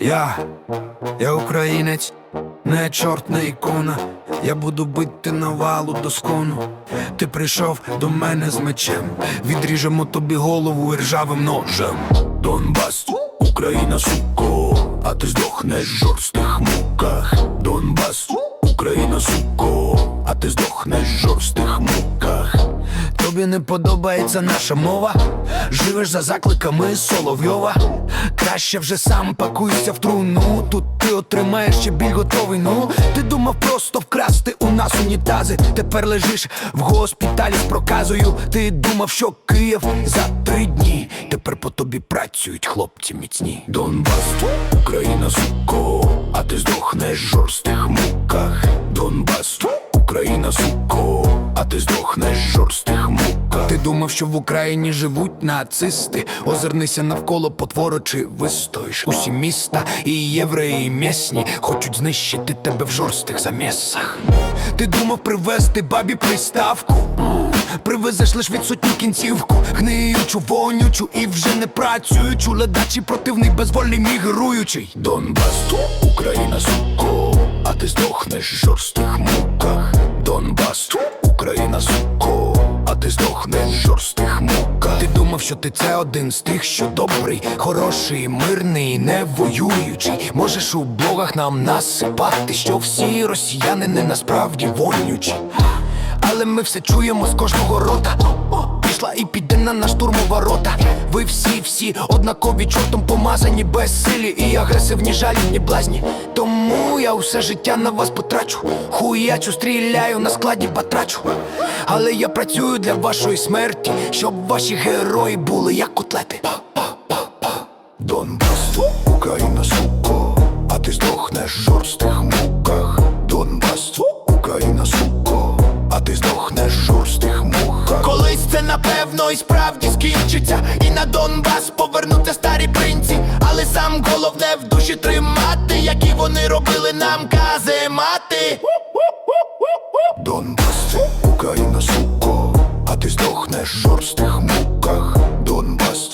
Я, я українець, не чорт, не ікона. Я буду бити навалу до скону. Ти прийшов до мене з мечем. Відріжемо тобі голову і ржавим ножем. Донбас, Україна, суко, а ти здохнеш в жорстких муках. Донбас, Україна, суко, а ти здохнеш в жорстких муках. Тобі не подобається наша мова, живеш за закликами Соловйова. Краще вже сам пакуйся в труну. Тут ти отримаєш ще біль готовий. Ну ти думав просто вкрасти у нас унітази. Тепер лежиш в госпіталі з проказою. Ти думав, що Київ за три дні. Тепер по тобі працюють хлопці міцні. Донбас, Україна, суко, а ти здохнеш в жорстких муках. Донбас, Україна, суко, а ти здохнеш жорстких муках. Ти думав, що в Україні живуть нацисти. Озирнися навколо потворо чи вистоїш. Усі міста і євреї місні хочуть знищити тебе в жорстких замісах. Ти думав привезти бабі приставку. Привезеш лиш відсутню кінцівку, гниючу, вонючу і вже не працюючу, ледачий противний, безвольний мігруючий. Донбас, Україна, суко, а ти здохнеш в жорстких муках. Донбас, Україна, суко, а ти здохнеш жорстких мука. Ти думав, що ти це один з тих, що добрий, хороший, мирний, не воюючий. Можеш у блогах нам насипати, що всі росіяни не насправді вонючі. Але ми все чуємо з кожного рота. Пішла і піде на наш штурм ворота. Ви всі, всі однакові чортом помазані, безсилі і агресивні, жальні блазні. Тому я усе життя на вас потрачу. Хуячу, стріляю на складі батрачу. Але я працюю для вашої смерті, щоб ваші герої були як котлети. Донбас, Україна, суко, а ти здохнеш в жорстких муках. Донбас, Україна, суко, а ти здохнеш жорстких напевно і справді скінчиться, і на Донбас повернуться старі принці. Але сам головне в душі тримати, які вони робили нам каземати. Донбас, Україна, суко, а ти здохнеш в жорстких муках. Донбас,